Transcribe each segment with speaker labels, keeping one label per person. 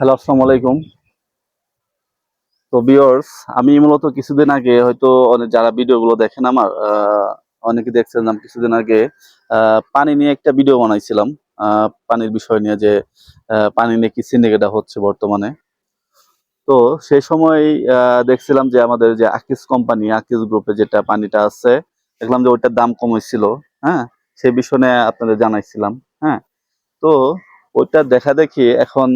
Speaker 1: Hello আসসালামু আলাইকুম তো বিয়ার্স আমি মূলত কিছুদিন আগে হয়তো অনেক যারা ভিডিওগুলো দেখেন আমার অনেকে দেখছেন কিছুদিন আগে পানি নিয়ে একটা ভিডিও বানাইছিলাম। পানির বিষয় নিয়ে যে পানি নিয়ে কি সিন্ডিকেটটা হচ্ছে বর্তমানে। তো সেই সময় দেখছিলাম যে আমাদের যে আকিস কোম্পানি আকিস গ্রুপে যেটা পানিটা আছে, দেখলাম যে ওইটার দাম কমেছিল হ্যাঁ? সেই বিষয় নিয়ে আপনাদের জানাইছিলাম হ্যাঁ? তো ওইটা দেখা দেখি এখন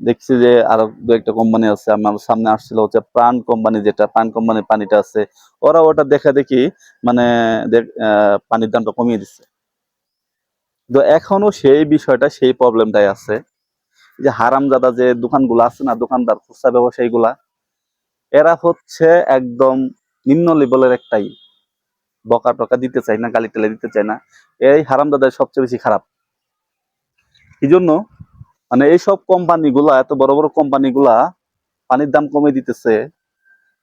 Speaker 1: দেখছি যে আরও দু একটা কোম্পানি আছে। আমার সামনে আসছিল হচ্ছে প্রাণ কোম্পানি যেটা, প্রাণ কোম্পানির পানিটা আছে। ওরা ওটা দেখা দেখি মানে পানির দামটা কমিয়ে দিচ্ছে তো এখনও সেই বিষয়টা, সেই প্রবলেমটাই আছে। যে হারামজাদা যে দোকানগুলো আছে না, দোকানদার, খুচরা ব্যবসায়ীগুলা, এরা হচ্ছে একদম নিম্ন লেভেলের একটাই। বকা টকা দিতে চায় না গালি টালি দিতে চায় না। এই হারামজাদা সবচেয়ে বেশি খারাপ। এই জন্য মানে এইসব কোম্পানিগুলা এত বড় বড় কোম্পানিগুলা পানির দাম কমে দিতেছে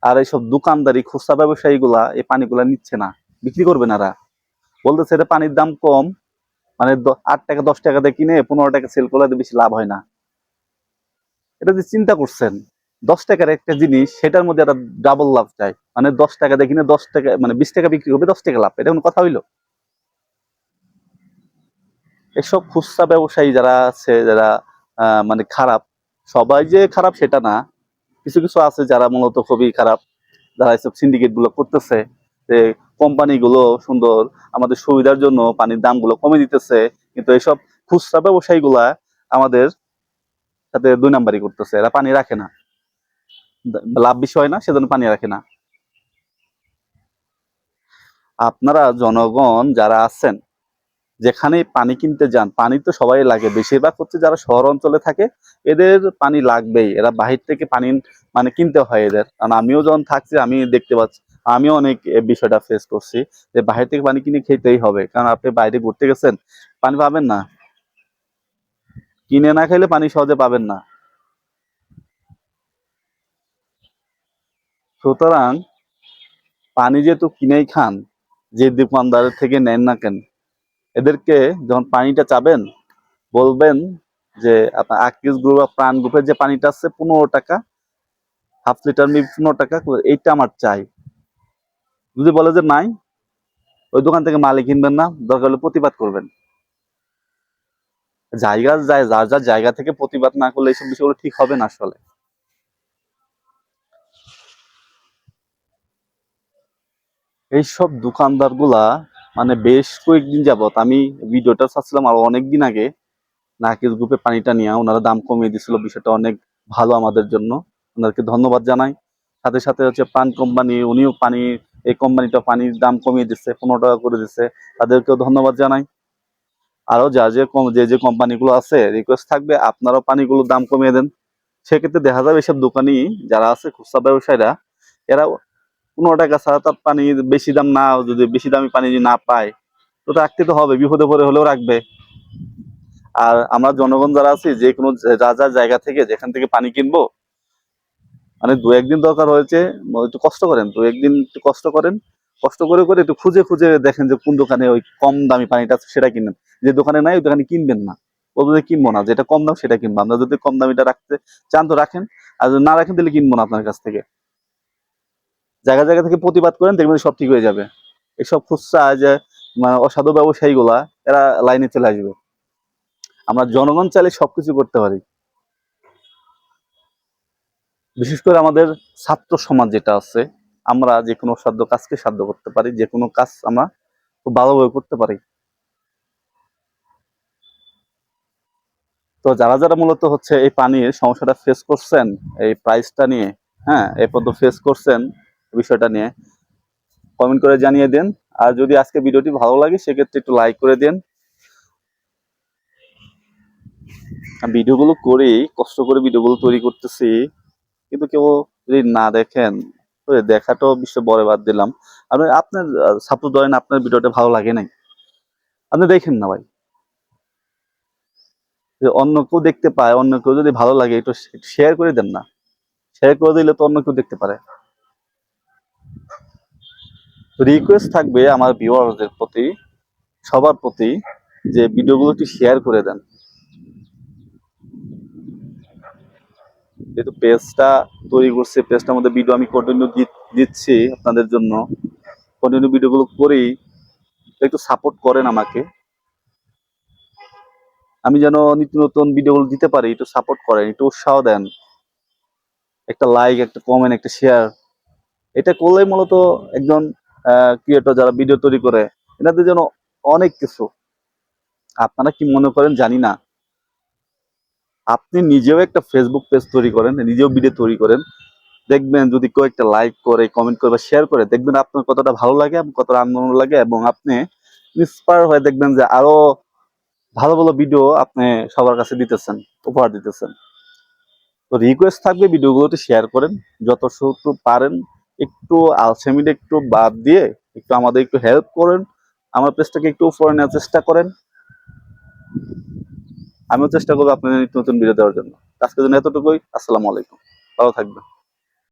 Speaker 1: আর এইসব দোকানদারি, খুচরা ব্যবসায়ী গুলা এই পানিগুলা নিচ্ছে না। বিক্রি করবে না বলতেছে এটা পানির দাম কম মানে আট টাকা, দশ টাকা দিয়ে কিনে পনেরো টাকা সেল করলে বেশি লাভ হয় না। এটা যে চিন্তা করছেন, দশ টাকার একটা জিনিস, সেটার মধ্যে একটা ডাবল লাভ চাই। মানে দশ টাকা দিয়ে কিনে দশ টাকা মানে বিশ টাকা বিক্রি করবে দশ টাকা লাভ। এটা কোনো কথা হইল? এসব খুচরা ব্যবসায়ী যারা আছে, যারা মানে খারাপ। সবাই যে খারাপ সেটা না। কিছু কিছু আছে যারা মূলত খুবই খারাপ। যারা এসব সিন্ডিকেটগুলো করতেছে, যে কোম্পানি গুলো সুন্দর, আমাদের সুবিধার জন্য পানির দামগুলো কমে দিতেছে, কিন্তু এসব খুচরা ব্যবসায়ী গুলা আমাদের সাথে দুই নাম্বারই করতেছে। এরা পানি রাখে না। লাভ বিষয় না, সেজন্য পানি রাখে না। আপনারা জনগণ যারা আছেন যেখানে পানি কিনতে যান, পানি তো সবাই লাগে। বেশিরভাগ হচ্ছে যারা শহর অঞ্চলে থাকে, এদের পানি লাগবেই। এরা বাহির থেকে পানি মানে কিনতে হয় এদের। কারণ আমিও যখন থাকছি, আমি দেখতে পাচ্ছি, আমিও অনেক বিষয়টা ফেস করছি যে বাহির থেকে পানি কিনে খেতেই হবে। কারণ আপনি বাইরে ঘুরতে গেছেন, পানি পাবেন না। কিনে না খেলে পানি সহজে পাবেন না। সুতরাং পানি যেহেতু কিনেই খান, যে দোকানদারের থেকে নেন না কেন এদেরকে যখন পানিটা চাবেন, বলবেন যে আপনার আকিস গ্রুপ বা প্রাণ গ্রুপের যে পানিটা আছে পনেরো টাকা, হাফ লিটার মি পনেরো টাকা, এইটা আমার চাই। যদি বলে যে নাই, ওই দোকান থেকে মালিক কিনবেন না, দরকার হলে প্রতিবাদ করবেন। জায়গা যায়, যার যার জায়গা থেকে প্রতিবাদ না করলে এইসব বিষয়গুলো ঠিক হবে না আসলে। এইসব দোকানদারগুলা মানে বেশ কয়েকদিন যাবত আমি ভিডিওটা চাচ্ছিলাম আরও অনেকদিন আগে নাকিস গ্রুপে পানিটা নিয়ে, ওনারা দাম কমিয়ে দিছিল বিষয়টা অনেক ভালো আমাদের জন্য। ওনাদেরকে ধন্যবাদ জানাই। সাথে সাথে হচ্ছে পান কোম্পানি উনিও পানি, এই কোম্পানিটা পানির দাম কমিয়ে দিচ্ছে, পনেরো টাকা করে দিচ্ছে। তাদেরকেও ধন্যবাদ জানাই। আরও যা যে কম যে যে কোম্পানিগুলো আছে রিকোয়েস্ট থাকবে, আপনারাও পানিগুলোর দাম কমিয়ে দেন। সেক্ষেত্রে দেখা যাবে এসব দোকানি যারা আছে, খুচরা ব্যবসায়ীরা এরা পনেরো টাকা ছাড়া তার পানি বেশি দাম না, যদি বেশি দামি পানি যদি না পায়, তো রাখতে তো হবে, বিপদে পড়ে হলেও রাখবে। আর আমরা জনগণ যারা আছি, যে কোনো যা যা জায়গা থেকে যেখান থেকে পানি কিনবো মানে দু একদিন দরকার হয়েছে, একটু কষ্ট করেন, দু একদিন একটু কষ্ট করেন, কষ্ট করে করে একটু খুঁজে খুঁজে দেখেন যে কোন দোকানে ওই কম দামি পানিটা সেটা কিনেন। যে দোকানে নাই, ওই দোকানে কিনবেন না। যে কিনবো না, যেটা কম দাম সেটা কিনবো। আমরা যদি কম দামিটা রাখতে চান তো রাখেন, আর না রাখেন তাহলে কিনবো না আপনার কাছ থেকে। জায়গা জায়গা থেকে প্রতিবাদ করেন, দেখবেন সব ঠিক হয়ে যাবে। এসব খুচরা যে অসাধু ব্যবসায়ী গুলা এরা লাইনে চলে আসবে। আমরা জনগণ চাইলে সবকিছু করতে পারি। বিশেষ করে আমাদের ছাত্র সমাজ যেটা আছে, আমরা যে কোনো সাধ্য কাজকে সাধ্য করতে পারি যে কোনো কাজ আমরা খুব ভালোভাবে করতে পারি। তো যারা যারা মূলত হচ্ছে এই পানির সমস্যাটা ফেস করছেন, এই প্রাইসটা নিয়ে হ্যাঁ এই পর্যন্ত ফেস করছেন বিষয়টা নিয়ে। কমেন্ট করে জানিয়ে দেন। আর যদি আজকে ভিডিওটি ভালো লাগে, সেক্ষেত্রে একটু লাইক করে দেন। ভিডিওগুলো করি, কষ্ট করে ভিডিওগুলো তৈরি করতেছি। কিন্তু কেউ যদি না দেখেন দেখাটাও বিশ্ব বড় বাদ দিলাম। আপনি, আপনার সাপোজ ধরেন আপনার ভিডিওটা ভালো লাগে নাই। আপনি দেখেন না ভাই। অন্য কেউ দেখতে পায়, অন্য কেউ যদি ভালো লাগে, একটু শেয়ার করে দেন না। শেয়ার করে দিলে তো অন্য কেউ দেখতে পারে। রিকোয়েস্ট থাকবে আমার ভিউয়ারদের প্রতি, সবার প্রতি, যে ভিডিওগুলো একটু শেয়ার করে দেন। যেহেতু পেজটা তৈরি করছে পেজটার মধ্যে ভিডিও আমি কন্টিনিউ দিচ্ছি আপনাদের জন্য। কন্টিনিউ ভিডিওগুলো করেই একটু সাপোর্ট করেন আমাকে। আমি যেন নিত্য নতুন ভিডিওগুলো দিতে পারি, একটু সাপোর্ট করেন, একটু উৎসাহ দেন। একটা লাইক একটা কমেন্ট একটা শেয়ার এটা করলেই মূলত একজন ক্রিয়েটর যারা ভিডিও তৈরি করে, এনাদের জন্য অনেক কিছু। আপনারা কি মনে করেন? জানি না। আপনি নিজেও একটা ফেসবুক পেজ তৈরি করেন, নিজেও ভিডিও তৈরি করেন। দেখবেন যদি কেউ একটা লাইক করে কমেন্ট করে বা শেয়ার করে, দেখবেন আপনার কতটা ভালো লাগে এবং কতটা আনন্দ লাগে এবং আপনি ইন্সপায়ার হয়ে দেখবেন যে আরও ভালো ভালো ভিডিও আপনি সবার কাছে দিতেছেন, উপহার দিতেছেন। তো রিকোয়েস্ট থাকবে ভিডিওগুলোতে শেয়ার করেন, যত পারেন একটু আলসেমিটা একটু বাদ দিয়ে একটু আমাদের একটু হেল্প করেন। আমার পেজটাকে একটু উপরে নেওয়ার চেষ্টা করেন। আমিও চেষ্টা করব আপনাদের নতুন ভিডিও দেওয়ার জন্য। আজকের জন্য এতটুকুই। আসসালামু আলাইকুম। ভালো থাকবেন।